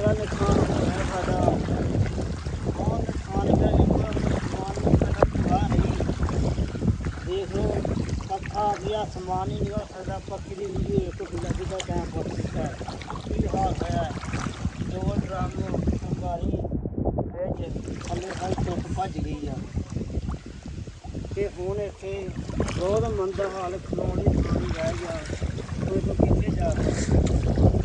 ਹੈਗਾ ਨੁਕਸਾਨ ਹੋਇਆ ਸਾਡਾ ਬਹੁਤ ਨੁਕਸਾਨ ਹੈ ਜੀ ਪੂਰਾ ਸਮਾਨ ਵੀ ਸਾਡਾ ਪੂਰਾ ਨਹੀਂ। ਦੇਖ ਲਓ, ਪੱਖਾ ਗਿਆ ਸਮਾਨ ਹੀ ਨਹੀਂ ਹੋ ਸਕਦਾ ਪੱਕੀ ਦੀ ਵੀਡੀਓ ਇੱਕ ਬਿੱਲਾ ਜੀ ਦਾ ਟਾਈਮ ਹੋ ਚੁੱਕਾ ਹੈ। ਕੀ ਹਾਲ ਹੋਇਆ ਹੈ? ਦੋ ਡਰਾਮ ਨੂੰ ਸੰਗਾਰੀ ਵਿੱਚ ਥੱਲੇ ਹਲ ਟੁੱਟ ਭੱਜ ਗਈ ਆ। ਤੇ ਹੁਣ ਇੱਥੇ ਬਹੁਤ ਮੰਦਰ ਹਾਲ ਖਲੋਣ ਦੀ ਥਾਂ ਰਹਿ ਗਿਆ। ਕੋਈ ਕਿਸੇ ਜਾ ਸਕਦਾ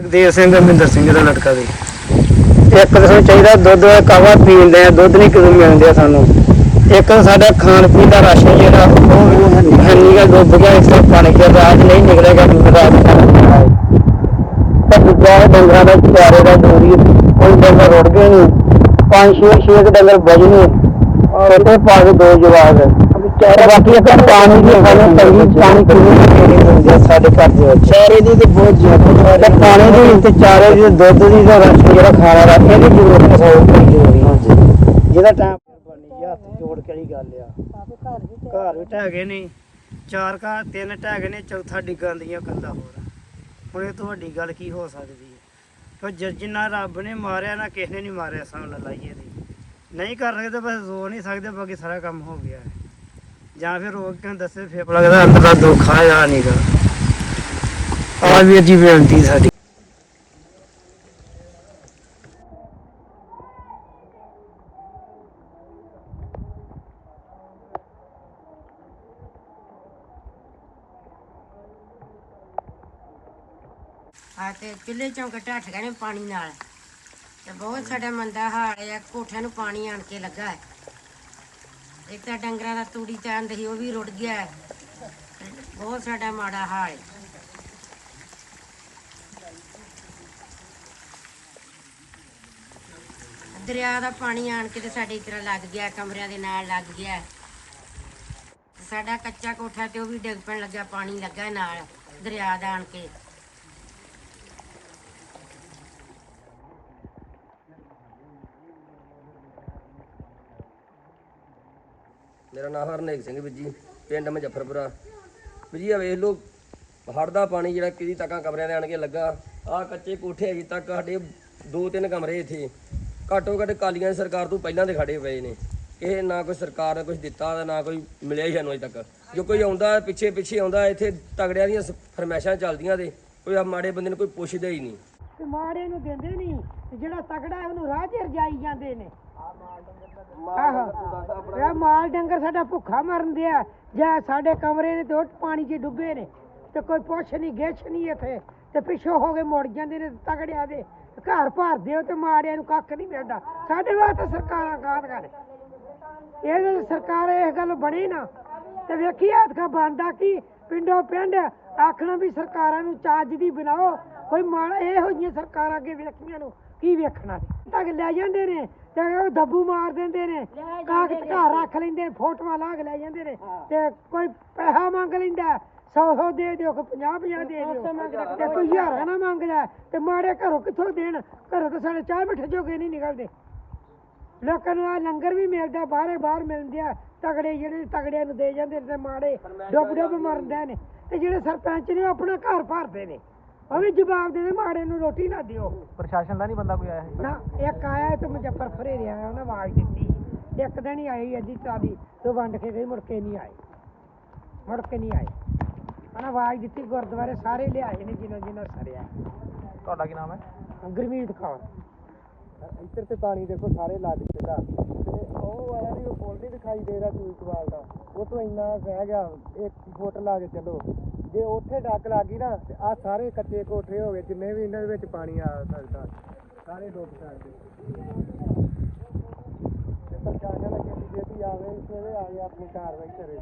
ਦੇਵ ਸਿੰਘ ਮਹਿੰਦਰ ਸਿੰਘ ਦਾ ਲੜਕਾ ਦੀ ਇੱਕ ਤਾਂ ਸਾਨੂੰ ਚਾਹੀਦਾ ਦੁੱਧ ਕਾਵਾ ਪੀਣ ਦੇ ਦੁੱਧ ਨਹੀਂ ਕਿਦੋਂ ਮਿਲਦੇ ਸਾਨੂੰ। ਇੱਕ ਸਾਡਾ ਖਾਣ ਪੀਣ ਦਾ ਰਾਸ਼ਨ ਜਿਹੜਾ, ਉਹ ਹੰਨੀਗਾ, ਡੁੱਬ ਗਿਆ, ਇਸ ਤਰ੍ਹਾਂ ਪਾਣੀ ਕੇ ਰਾਤ ਨਹੀਂ ਨਿਕਲੇਗਾ ਰਾਤ ਦਾ ਦੂਜਾ ਹੈ ਡੰਗਰਾਂ ਦਾ ਚਾਰੇ ਦਾ ਦੂਰੀ ਕੋਈ ਡੰਗਰ ਰੁੜ ਗਏ ਨੇ ਪੰਜ ਛੇ ਛੇ ਕੁ ਡੰਗਰ ਬਜਨੇ ਔਰ ਉਹਦੇ ਪਾ ਕੇ ਦੋ ਜਵਾਗ ਚਾਰੇ ਬਾਕੀ ਇੱਕ ਪਾਣੀ ਦੀ ਸਾਨੂੰ ਤੰਗੀ ਪਾਣੀ ਕਿੰਨੀ ਕਿੰਨੀ ਹੁੰਦੀ ਆ ਸਾਡੇ ਘਰ ਦੇ ਵਿੱਚ। ਚਾਰੇ ਦੀ ਤੇ ਬਹੁਤ ਜ਼ਿਆਦਾ ਤੇ ਪਾਣੀ ਦੀ ਤੇ ਚਾਰੇ ਦੀ ਤੇ ਦੁੱਧ ਦੀ ਤੇ ਰਾਸ਼ਨ ਜਿਹੜਾ ਖਾਣਾ ਦਾ ਇਹਦੀ ਜ਼ਰੂਰਤ ਸੌ ਰੁਪਏ ਜ਼ਰੂਰੀ ਹਾਂਜੀ। ਜਿਹਦਾ ਟਾਈਮ ਬਣੀ ਹੱਥ ਜੋੜ ਕੇ ਹੀ ਗੱਲ ਆ। ਘਰ ਵੀ ਢਹਿ ਗਏ ਨੇ ਚਾਰ ਘਰ ਤਿੰਨ ਢਹਿ ਗਏ ਨੇ ਚੌਥਾ ਦੀਆਂ ਕੰਦਾ ਹੋਰ। ਹੁਣ ਇਹ ਤੋਂ ਵੱਡੀ ਗੱਲ ਕੀ ਹੋ ਸਕਦੀ ਹੈ? ਜਿੰਨਾ ਰੱਬ ਨੇ ਮਾਰਿਆ ਨਾ ਕਿਸੇ ਨੇ ਨਹੀਂ ਮਾਰਿਆ ਸਾਂ ਲਾਈਏ ਦੀ। ਨਹੀਂ ਕਰ ਸਕਦੇ ਬਸ ਰੋ ਨਹੀਂ ਸਕਦੇ ਬਾਕੀ ਸਾਰਾ ਕੰਮ ਹੋ ਗਿਆ ਹੈ। ਜਾਂ ਫਿਰ ਰੋਕ ਕੇ ਦੱਸੇ, ਫੇਰ ਲੱਗਦਾ ਅੰਦਰ ਦਾ ਦੁੱਖ ਆ ਜਾਂ ਨਹੀਂਗਾ ਆ ਵੀਰ ਜੀ ਬੇਨਤੀ ਸਾਡੀ। ਆ ਤੇ ਚੁੱਲ੍ਹੇ ਚੌਂਕ ਢੱਠ ਗਏ ਪਾਣੀ ਨਾਲ। ਤੇ ਬਹੁਤ ਸਾਡਾ ਮੰਦਾ ਹਾਲ ਹੈ, ਕੋਠਿਆਂ ਨੂੰ ਪਾਣੀ ਆਣ ਕੇ ਲੱਗਾ ਹੈ। ਇੱਕ ਤਾਂ ਡੰਗਰਾਂ ਦਾ ਤੂੜੀ ਚਾਂਦ ਸੀ ਉਹ ਵੀ ਰੁੜ ਗਿਆ ਬਹੁਤ ਸਾਡਾ ਮਾੜਾ ਹਾਲ ਦਰਿਆ ਦਾ ਪਾਣੀ ਆਣ ਕੇ ਤੇ ਸਾਡੇ ਇਸ ਤਰ੍ਹਾਂ ਲੱਗ ਗਿਆ, ਕਮਰਿਆਂ ਦੇ ਨਾਲ ਲੱਗ ਗਿਆ। ਸਾਡਾ ਕੱਚਾ ਕੋਠਾ ਤੇ ਉਹ ਵੀ ਡਿੱਗ ਪੈਣ ਲੱਗਾ, ਪਾਣੀ ਲੱਗਾ ਨਾਲ, ਦਰਿਆ ਦਾ ਆਣ ਕੇ। ਮੇਰਾ ਨਾਮ ਹਰਨੇਕ ਸਿੰਘ ਵੀਰ ਪਿੰਡ ਮੁਜ਼ੱਫਰਪੁਰਾ। ਵੀਰ ਆ ਵੇਖ ਲਓ, ਹੜ੍ਹ ਦਾ ਪਾਣੀ ਜਿਹੜਾ ਕਿਦੀ ਤੱਕਾਂ ਕਮਰਿਆਂ ਦੇ ਆਣ ਕੇ ਲੱਗਾ। ਆ ਕੱਚੇ ਕੋਠੇ ਅਜੇ ਤੱਕ ਸਾਡੇ ਦੋ ਤਿੰਨ ਕਮਰੇ ਇੱਥੇ। ਘੱਟੋ ਘੱਟ ਕਾਲੀਆਂ ਦੀ ਸਰਕਾਰ ਤੋਂ ਪਹਿਲਾਂ ਦੇ ਖੜੇ ਪਏ ਨੇ। ਇਹ ਨਾ ਕੋਈ ਸਰਕਾਰ ਨੇ ਕੁਝ ਦਿੱਤਾ ਨਾ ਕੋਈ ਮਿਲਿਆ ਹੀ ਸਾਨੂੰ ਅਜੇ ਤੱਕ। ਜੋ ਕੋਈ ਆਉਂਦਾ ਪਿੱਛੇ ਪਿੱਛੇ ਆਉਂਦਾ, ਇੱਥੇ ਤਗੜਿਆਂ ਦੀਆਂ ਸ- ਫਰਮੈਸ਼ਾਂ ਚੱਲਦੀਆਂ ਤੇ ਕੋਈ ਆ ਮਾੜੇ ਬੰਦੇ ਨੂੰ ਕੋਈ ਪੁੱਛਦਾ ਹੀ ਨਹੀਂ। ਤੇ ਮਾੜੇ ਨੂੰ ਦਿੰਦੇ ਨਹੀਂ। ਤੇ ਜਿਹੜਾ ਤਕੜਾ ਹੈ ਉਹਨੂੰ ਰਾਹ 'ਚ ਰਜਾਈ ਜਾਂਦੇ ਨੇ। ਆਹੋ ਇਹ ਮਾਲ ਡੰਗਰ ਸਾਡਾ ਭੁੱਖਾ ਮਰਨ ਦਿਆ। ਜਾਂ ਸਾਡੇ ਕਮਰੇ ਨੇ ਤੇ ਉਹ ਪਾਣੀ 'ਚ ਡੁੱਬੇ ਨੇ। ਤੇ ਕੋਈ ਪੁੱਛ ਨਹੀਂ ਗਿੱਛ ਨਹੀਂ ਇੱਥੇ। ਤੇ ਪਿੱਛੋਂ ਹੋ ਕੇ ਮੁੜ ਜਾਂਦੇ ਨੇ ਤਗੜਿਆਂ ਦੇ। ਘਰ ਭਰਦੇ ਹੋ ਤੇ ਮਾੜਿਆਂ ਨੂੰ ਕੱਖ ਨਹੀਂ ਮਿਲਦਾ। ਸਾਡੇ ਵਾਸਤੇ ਸਰਕਾਰਾਂ ਕਾਹਦੀਆਂ ਨੇ? ਇਹ ਸਰਕਾਰ ਇਹ ਗੱਲ ਬਣੀ ਨਾ। ਤੇ ਵੇਖੀ ਹੱਥਾ ਬਣਦਾ ਕੀ? ਪਿੰਡੋਂ ਪਿੰਡ ਆਖਣਾ ਵੀ ਸਰਕਾਰਾਂ ਨੂੰ ਚਾਰਜ ਦੀ ਬਣਾਓ। ਕੋਈ ਮਾੜਾ ਇਹੋ ਜਿਹੀਆਂ ਸਰਕਾਰਾਂ ਅੱਗੇ ਵੇਖੀਆਂ ਨੂੰ। ਕੀ ਵੇਖਣਾ ਤੱਕ ਲੈ ਜਾਂਦੇ ਨੇ ਤੇ ਉਹ ਦੱਬੂ ਮਾਰ ਦਿੰਦੇ ਨੇ ਕਾਗਜ਼ ਘਰ ਰੱਖ ਲੈਂਦੇ ਨੇ ਫੋਟੋਆਂ ਲਾ ਕੇ ਲੈ ਜਾਂਦੇ ਨੇ ਤੇ ਕੋਈ ਪੈਸਾ ਮੰਗ ਲੈਂਦਾ ਸੌ ਸੌ ਦੇ ਦਿਓ ਕੋਈ 50 50 ਦੇ ਦਿਓ। ਤੇ ਕੋਈ ਹਜ਼ਾਰਾਂ ਨਾ ਮੰਗਦਾ ਤੇ ਮਾੜੇ ਘਰੋਂ ਕਿੱਥੋਂ ਦੇਣ? ਘਰੋਂ ਤਾਂ ਸਾਡੇ ਚਾਹ ਮਿੱਠੇ ਜੋਗੇ ਨਹੀਂ ਨਿਕਲਦੇ। ਲੋਕਾਂ ਨੂੰ ਆ ਲੰਗਰ ਵੀ ਮਿਲਦਾ ਬਾਹਰੇ ਬਾਹਰ ਮਿਲਦੇ ਆ ਤਗੜੇ ਜਿਹੜੇ ਤਗੜਿਆਂ ਨੂੰ ਦੇ ਜਾਂਦੇ ਨੇ ਤੇ ਮਾੜੇ ਡੁੱਬ ਡੁੱਬ ਮਰਦੇ ਨੇ। ਤੇ ਜਿਹੜੇ ਸਰਪੰਚ ਨੇ ਉਹ ਆਪਣਾ ਘਰ ਭਰਦੇ ਨੇ। ਉਹ ਵੀ ਜਵਾਬ ਦੇ ਦੇ ਮਾੜੇ ਨੂੰ ਰੋਟੀ ਨਾ ਦਿਓ। ਪ੍ਰਸ਼ਾਸਨ ਦਾ ਨਹੀਂ ਬੰਦਾ ਕੋਈ ਆਇਆ ਨਾ ਇੱਕ ਆਇਆ ਤੇ ਮੁਜ਼ੱਫਰਪੁਰੇ ਰਿਹਾ ਉਹਨੇ ਆਵਾਜ਼ ਦਿੱਤੀ। ਇੱਕ ਦਿਨ ਹੀ ਆਈ ਅੱਧੀ ਟਰਾਲੀ ਤੇ ਵੰਡ ਕੇ ਗਈ ਮੁੜ ਕੇ ਨਹੀਂ ਆਏ। ਮੁੜ ਕੇ ਨਹੀਂ ਆਏ। ਉਹਨੇ ਆਵਾਜ਼ ਦਿੱਤੀ ਗੁਰਦੁਆਰੇ ਸਾਰੇ ਲਿਆਏ ਨੇ ਜਿਨ੍ਹਾਂ ਜਿਨ੍ਹਾਂ ਸਰਿਆ ਤੁਹਾਡਾ ਕੀ ਨਾਮ ਹੈ? ਗੁਰਮੀਤ ਕੌਰ। ਇੱਧਰ ਤੇ ਪਾਣੀ ਦੇਖੋ ਸਾਰੇ ਲੱਗ ਚੁੱਕਾ। ਤੇ ਉਹ ਵਾਲਾ ਨਹੀਂ ਉਹ ਪੁਲ ਨਹੀਂ ਦਿਖਾਈ ਦੇ ਰਿਹਾ ਟੂਟਵਾਲ ਦਾ। ਉਹ ਤੋਂ ਇੰਨਾ ਰਹਿ ਗਿਆ ਇੱਕ ਫੁੱਟ ਲਾ ਕੇ ਚੱਲੋ। ਜੇ ਉੱਥੇ ਡੱਕ ਲੱਗ ਗਈ ਨਾ, ਤੇ ਆ ਸਾਰੇ ਕੱਚੇ ਕੋਠੇ ਹੋ ਗਏ, ਜਿੰਨੇ ਵੀ ਇਹਨਾਂ ਦੇ ਵਿੱਚ ਪਾਣੀ ਆ ਸਕਦਾ, ਸਾਰੇ ਡੁੱਬ ਸਕਦੇ ਤੇ ਪ੍ਰਸ਼ਾਸਨ ਅੱਗੇ ਵੀ ਆਵੇ, ਸਵੇਰੇ ਆ ਕੇ ਆਪਣੀ ਕਾਰਵਾਈ ਕਰੇ।